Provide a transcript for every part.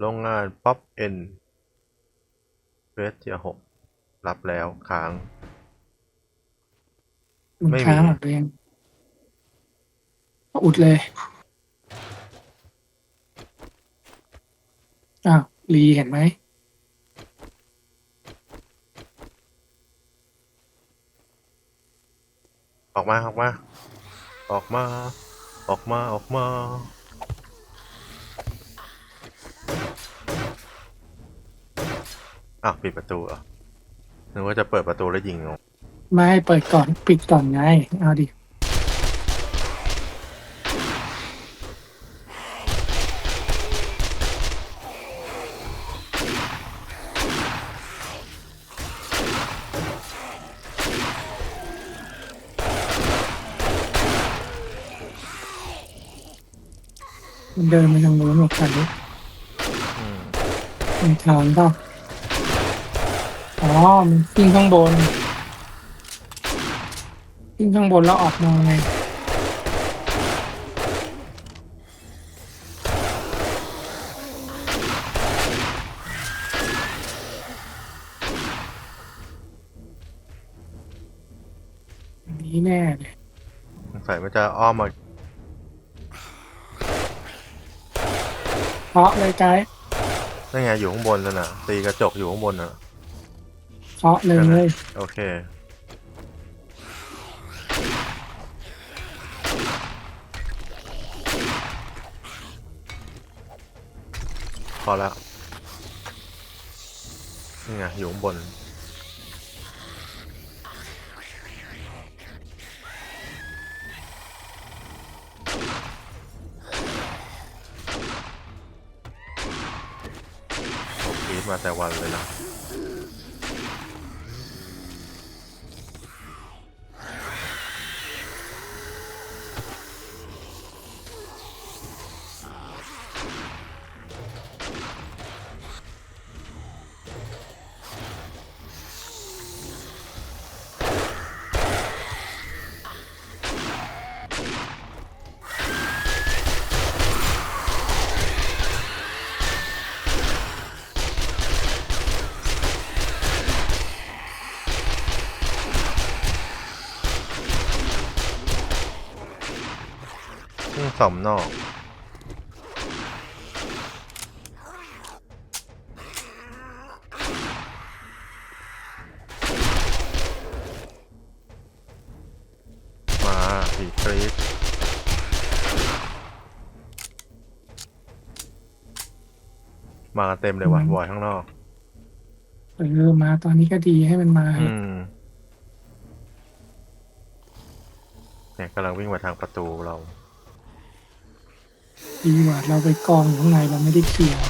โรงงานป๊อปเอ็นเวสเทียหกรับแล้วค้าง มันไม่มี ค้างหรอตัวเองก็อุดเลยอ้าวรีเห็นไหมออกมาออกมา ออกมา ออกมาออกมา อ้าวปิดประตูเหรอะนึกว่าจะเปิดประตูแล้วยิงลงไม่เปิดก่อนปิดก่อนไง เอาดิ มันเดินไปทางโน้นหมดกันดิอืม มันทางก็ อ๋อมันขึ้นข้างบนขึ้นข้างบนแล้วออกมาไงอันนี้แน่เลยสงสัยมันจะอ้อมมาเคาะเลยไกด์ได้ไงอยู่ข้างบนแล้วน่ะตีกระจกอยู่ข้างบนน่ะเคาะเลย โอเค พอแล้ว นี่ไงอยู่ข้างบน โอเค มาแต่วันเลยนะ สอมนอกมาผีครีปมากันเต็มเลยว่ะบอยข้างนอกเออมาตอนนี้ก็ดีให้มันมา อืมเนี่ยกำลังวิ่งมาทางประตูเรา ดีกว่าเราไปกองอยู่ข้างในเราไม่ได้เคลียร์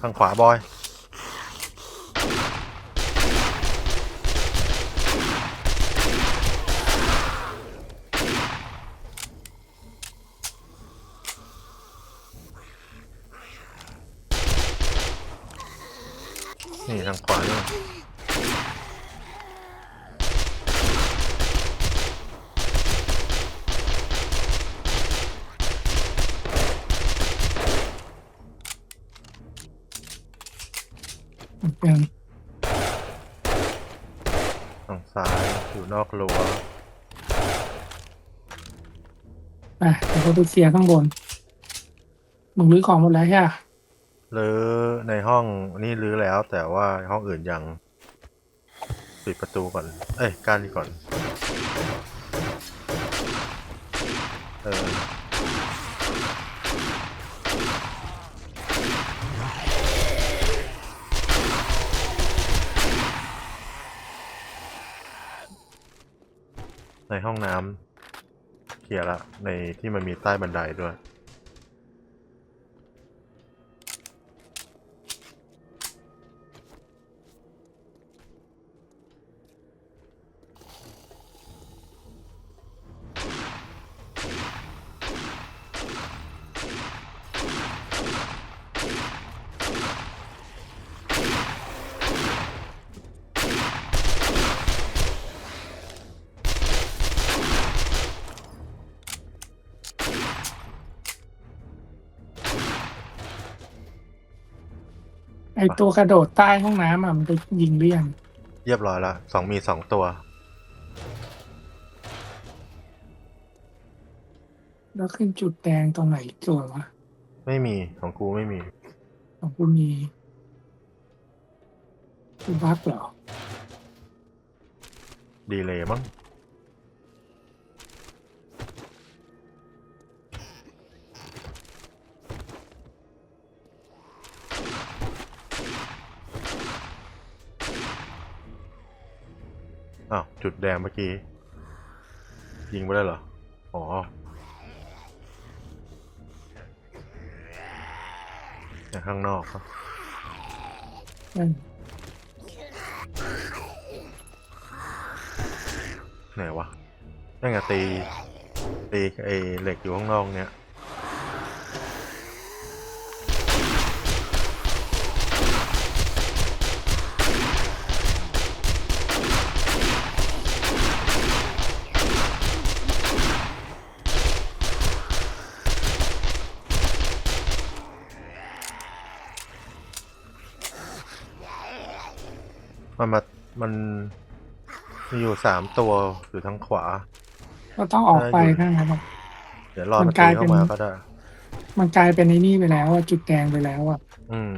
ข้างขวาบอย นี่ทางขวานี่ เป็น ทางซ้ายอยู่นอกรั้ว อะเดี๋ยวเขาไปเคลียร์ข้างบน มึงรื้อของหมดแล้วใช่ปะหรือในห้องนี่รื้อแล้ว แต่ว่าห้องอื่นยังปิดประตูก่อน เอ้ยกั้นก่อน เออ ในห้องน้ำเคลียร์ละ ในที่มันมีใต้บันไดด้วย ไอตัวกระโดดใต้ห้องน้ำอะมันจะยิงหรือยังเรียบร้อยละสองมีสองตัว แล้วขึ้นจุดแดงตรงไหนอีกตัววะไม่มีของกูไม่มี ของคุณมีกูบักเหรอ ดีเลยมั้ง อ้าว จุดแดงเมื่อกี้ ยิงไปได้เหรอ อ๋อแต่ข้างนอกครับนั่นไหนวะนั่นไงตี ตีไอเหล็กอยู่ข้างนอกเนี้ย มันมามันมีอยู่สามตัวอยู่ทางขวา ก็ต้องออกไปได้อยู่นั่นนะครับ เดี๋ยวรอมัมันนกลายตีเข้าเป็นมาก็ได้ มันกลายเป็นไอ้นี่ไปแล้วอะจุดแดงไปแล้วอะอืม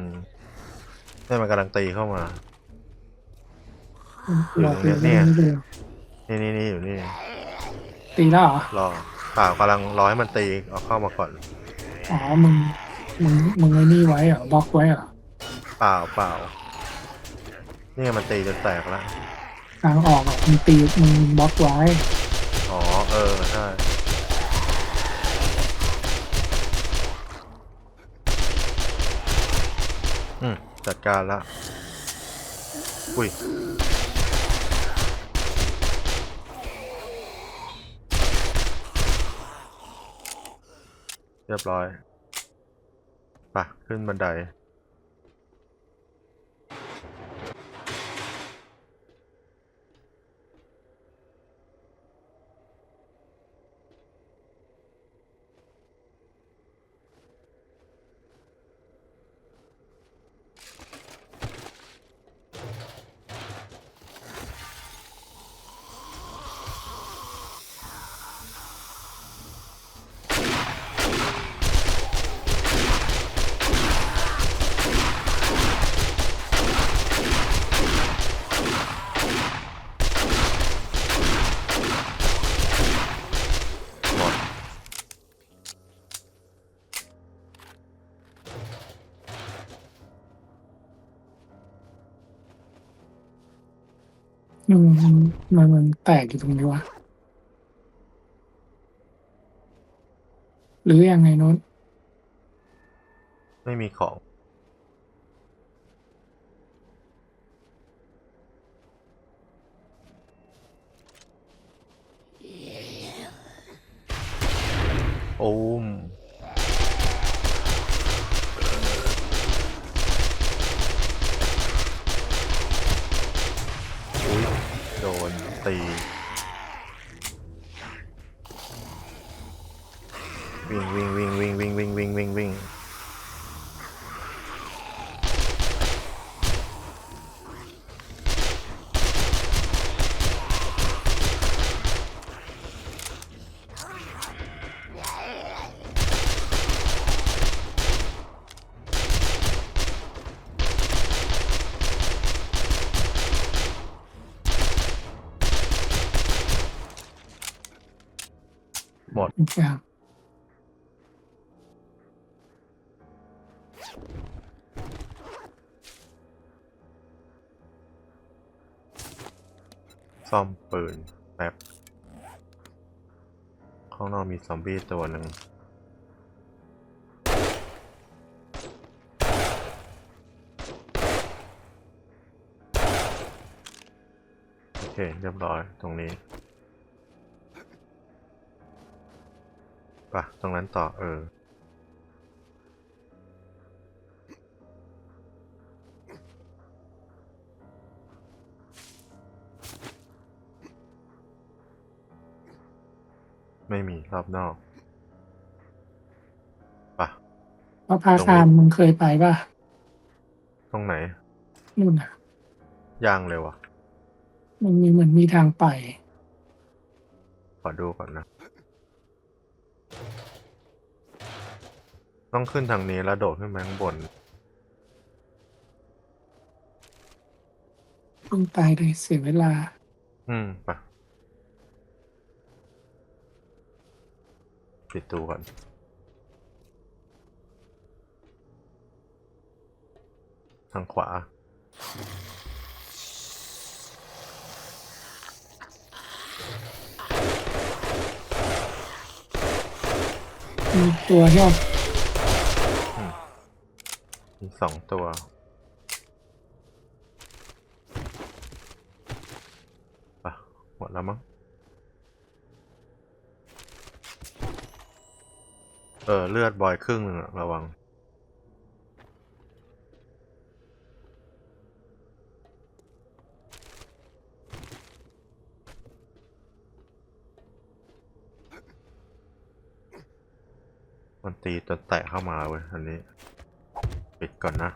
นี่มันกำลังตีเข้ามามันบอกเลยเนี่ยว่าไม่ดูนี่นี่นี่อยู่นี่ ตีแล้วเหรอรอเปล่ากำลังรอให้มันตีเอาเข้ามาก่อนอ๋อมึงมึงมึงไอ้นี่ไว้เหรอบล็อกไว้เหรอเปล่าเปล่า นี่ไงมันตีจนแตกแล้วทางออกอะมึงตีมึงบล็อกไว้อ๋อเออใช่อืมจัดการละอุ้ยเรียบร้อย ไปะขึ้นบันได หมด อื มันมันแตกอยู่ตรงนี้วะ หรือยังไงโน้นไม่มีของ โอ้ม หมดอีกอย่างซ่อมปืนแป๊บข้างนอกมีซอมบี้ตัวหนึ่งโอเค เรียบร้อยตรงนี้ ปะตรงนั้นต่อเออ ไม่มีรอบนอกปะพระพาคามมึงเคยไปป่ะตรงรงไหน นู่นน่ะยางเลยวะมันมีเหมือนมีทางไป ขอดูก่อนนะ ต้องขึ้นทางนี้แล้วโดดขึ้นไปข้างบนเพิ่งตายเลยเสียเวลา อืมไปปิดตูก่อน ทางขวา มีตัวที่ว่า มีสองตัวปะหมดแล้วมั้ง เออ เลือดบอยครึ่งหนึ่งระวังมันตีจนแตะเข้ามาเว้ยอันนี้ ปิดก่อนนะ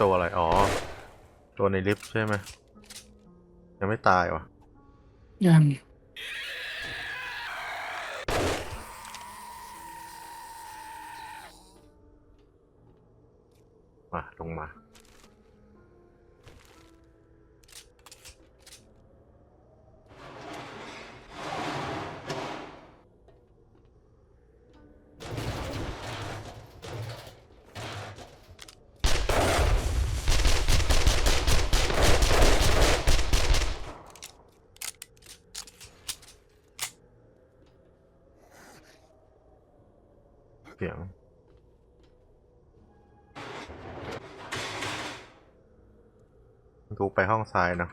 ตัวอะไร อ๋อ ตัวในลิฟต์ใช่ไหม ยังไม่ตายวะยังมาลงมา กูไปห้องซ้ายนะ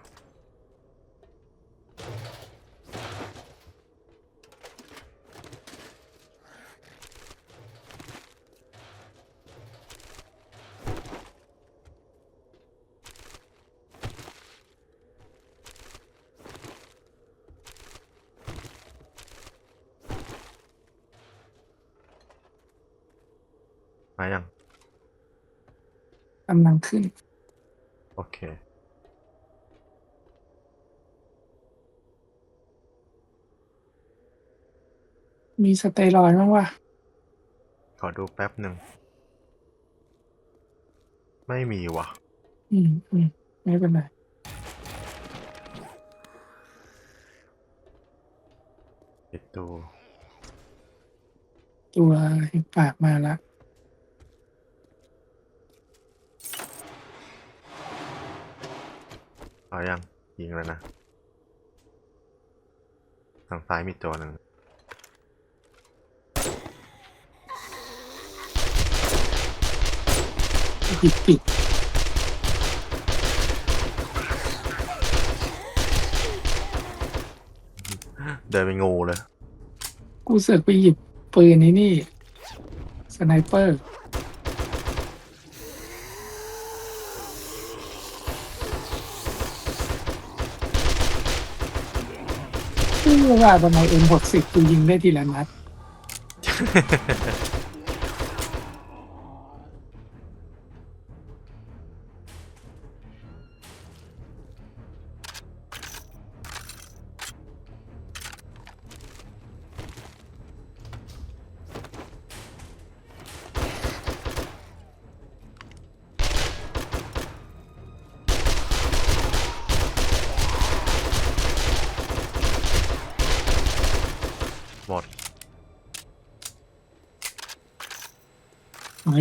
มายัง กำลังขึ้น โอเค มีสเตียรอยด์บ้างวะขอดูแป๊บหนึ่ง ไม่มีว่ะอืมอืมไม่เป็นไรปิดตูตัวปากมาละเอายังยิงแล้วนะ ทางซ้ายมีตัวหนึ่ง หยิบปิด เดินไปงูเลย กูเสือกไปหยิบปืนนี้นี่ สไนเปอร์ซึ่งเวลาทำไม M60 กูยิงได้ทีละนัด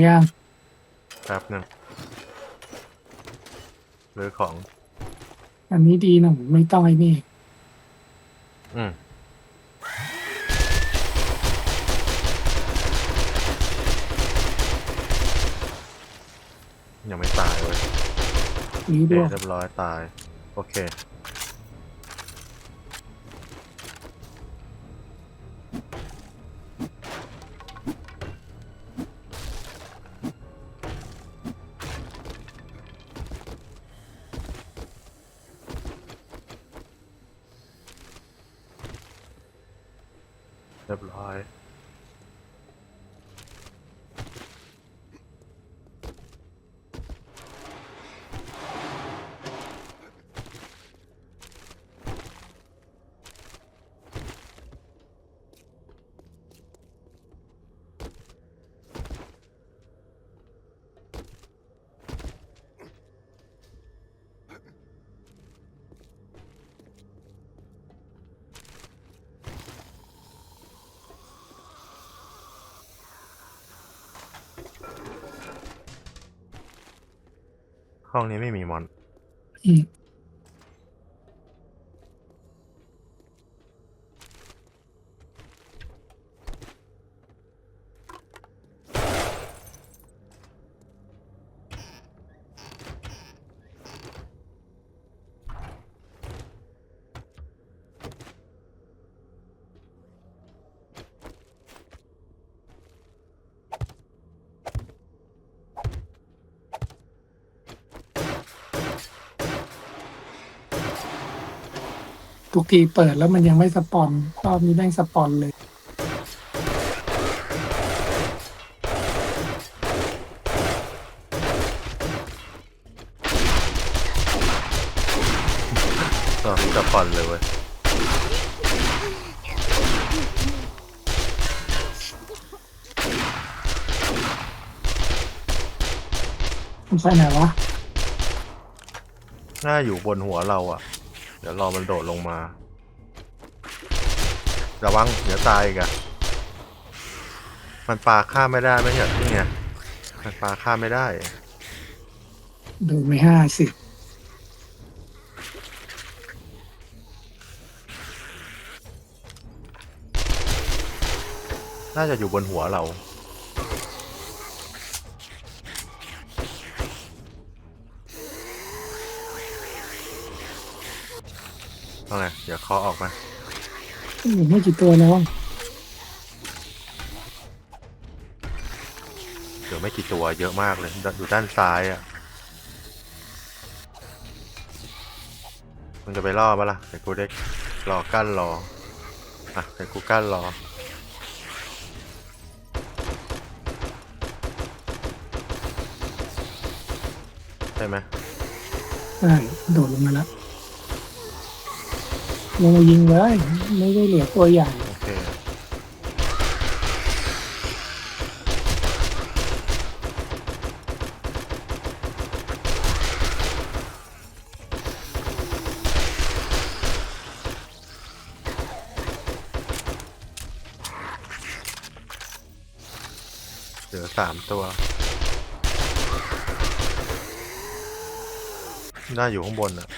ย่างครับหนึ่งหรือของ อันนี้ดีนะผมไม่ต้องไอ้นี่ อืมยังไม่ตายเว้ยเรียบร้อยตาย โอเค ห้องนี้ไม่มีมอน ทุกทีเปิดแล้วมันยังไม่สปอนรอบนี้แม่งสปอนเลย ตอนนี้จะผ่อนเลยเว้ยมันไปไหนวะน่าอยู่บนหัวเราอะ่ะเดี๋ยวรอมันโดดลงมา ระวัง เดี๋ยวตายอีกอะมันปลาข้ามไม่ได้ไม่ใช่เหรอนี่ไงมันปลาข้ามไม่ได้โดนไม่ห้าสิบน่าจะอยู่บนหัวเรา เอาไงเดี๋ยวเคาะออกมาอยู่ไม่กี่ตัวแล้วเดี๋ยวไม่กี่ตัวเยอะมากเลยอยู่ด้านซ้ายอะ่ะมันจะไปล่อปะล่ะแต่กูได้รอกั้นรออะแต่กูกั้นรอใช่ไหมใช่โดดลงมาแล้ว ลงมายิงเลย ไม่ได้เหลือตัวใหญ่โอเคเหลือสามตัว น่าอยู่ข้างบนอะ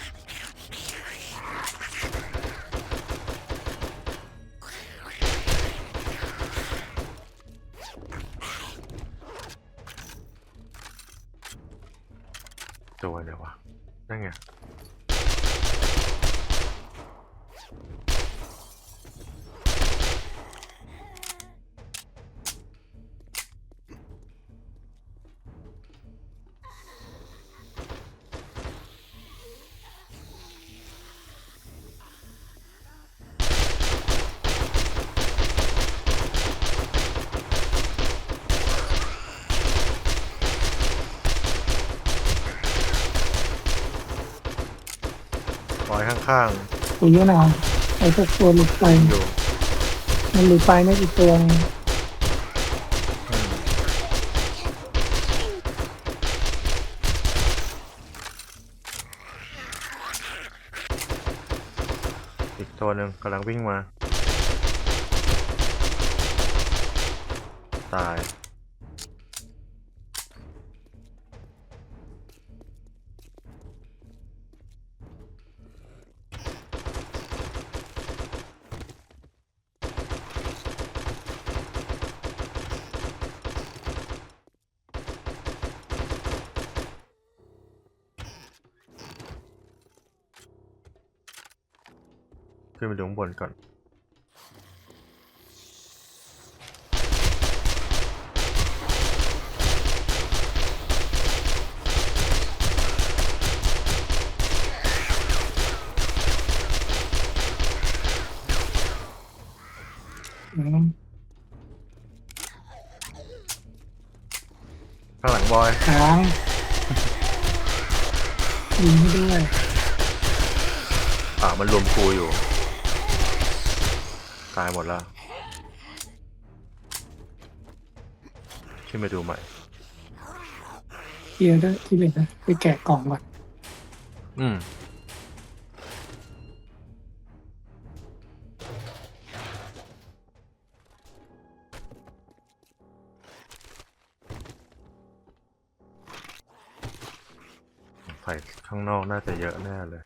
ตัวเยอะนะไอ้พวกตัวหลุดไปอยู่มันหลุดไปไม่กี่ตัวอีกตัวหนึ่งกำลังวิ่งมา ตาย นไปดูข้างบนก่อนอืมข้างหลังบอยค้างยิงให้ด้วยอ่ามันรวมครูอยู่ ตายหมดแล้ว ขึ้นไปดูใหม่เคลียร์ด้วยที่เหลือไปแกะกล่องก่อนอืมไฟข้างนอกน่าจะเยอะแน่เลย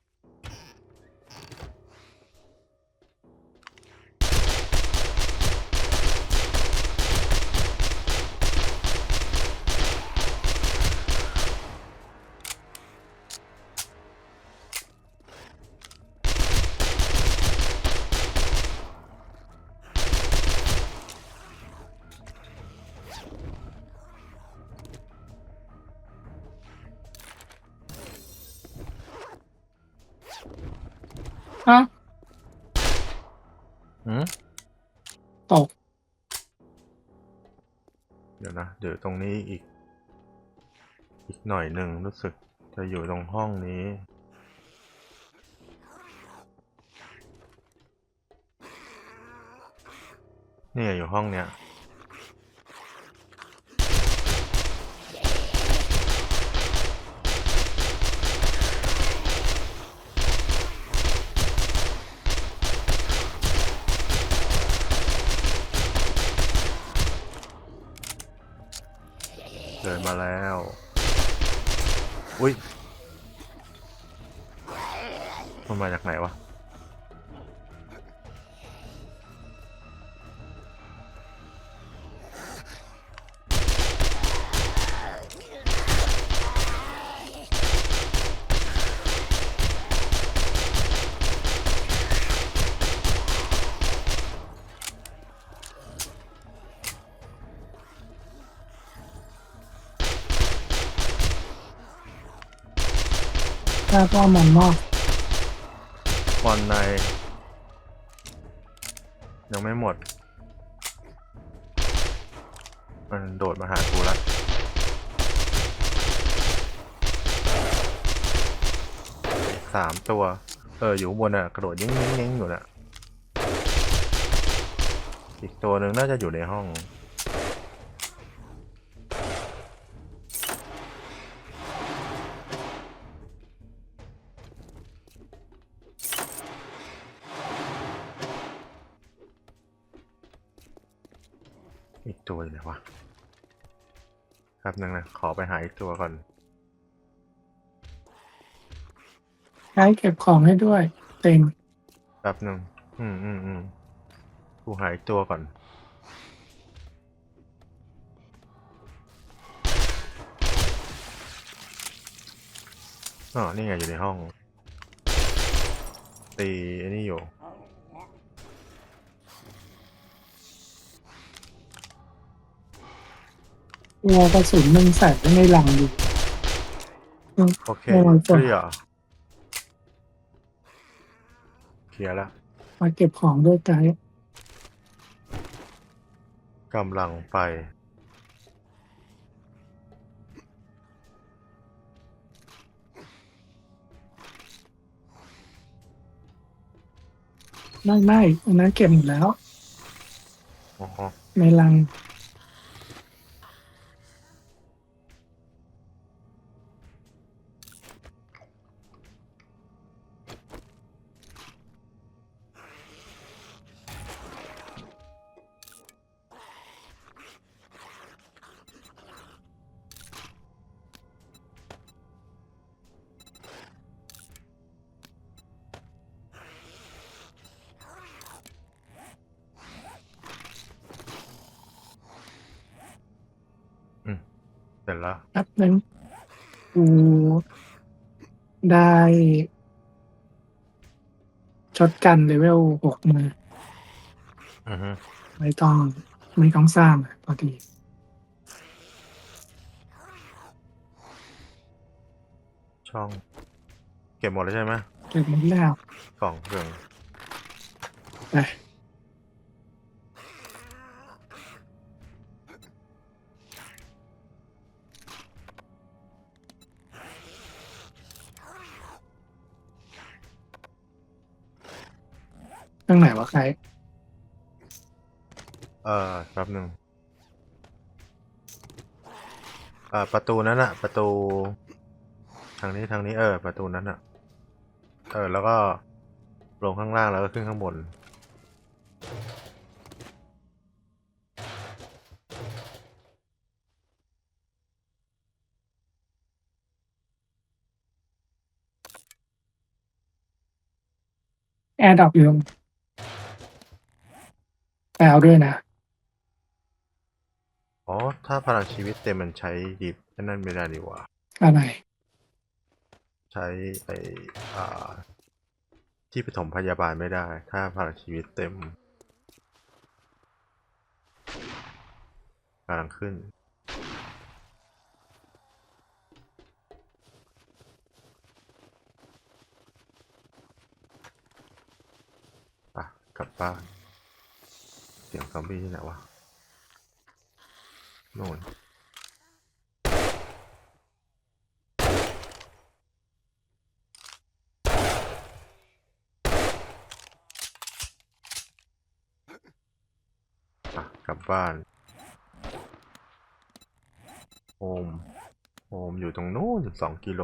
เดี๋ยวตรงนี้อีก อีกหน่อยหนึ่งรู้สึกจะอยู่ตรงห้องนี้ เนี่ยอยู่ห้องเนี้ย มาแล้ว อุ้ยมันมาจากไหนวะ ถ้าก็มันนอกบอลใน ยังไม่หมด มันโดดมาหากูแล้วสามตัว เออ อยู่บนอะ กระโดดยิงยิงยิงอยู่น่ะ อีกตัวหนึ่งน่าจะอยู่ในห้อง นึงนะ ขอไปหาอีกตัวก่อนใช้เก็บของให้ด้วย เต็มแป๊บหนึ่งอืมอืมอืมกูหาอีกตัวก่อน อ๋อ นี่ไงอยู่ในห้อง ตีไอ้นี่อยู่ วัวกระสุนมันใส่ไว้ในหลังอยู่ โอเคโอ้ยเคลียร์เคลียร์แล้วมาเก็บของด้วยไกด์กำลังไป ไม่ไม่อันนั้นเก็บหมดแล้ว อ๋อในลัง ร็จแล้วแป๊บนึงกูได้ช็อตกันเลเวลหกมาอือฮึไม่ต้อง ไม่ต้องสร้างอะพอดีช่อง เก็บหมดแล้วใช่ไหมเก็บหมดแล้ว กล่องเครื่อง ไป เรื่องไหนวะใคร เออแป๊บหนึ่งเออประตูนั้นอะประตู ทางนี้ทางนี้เออ ประตูนั้นอะเออ แล้วก็ลงข้างล่างแล้วก็ขึ้นข้างบน แอร์ดรอปอยู่ตรง แปลด้วยนะ อ๋อ ถ้าพลังชีวิตเต็มมันใช้ดิฟนั่นไม่ได้ดีกว่า อะไร ใช้ไออ่า ที่ปฐมพยาบาลไม่ได้ ถ้าพลังชีวิตเต็มกำลังขึ้น อะ กลับบ้าน เสียงซอมบี้ที่ไหนวะโน่นกลับบ้านโฮมโฮมอยู่ตรงนู้นสองกิโล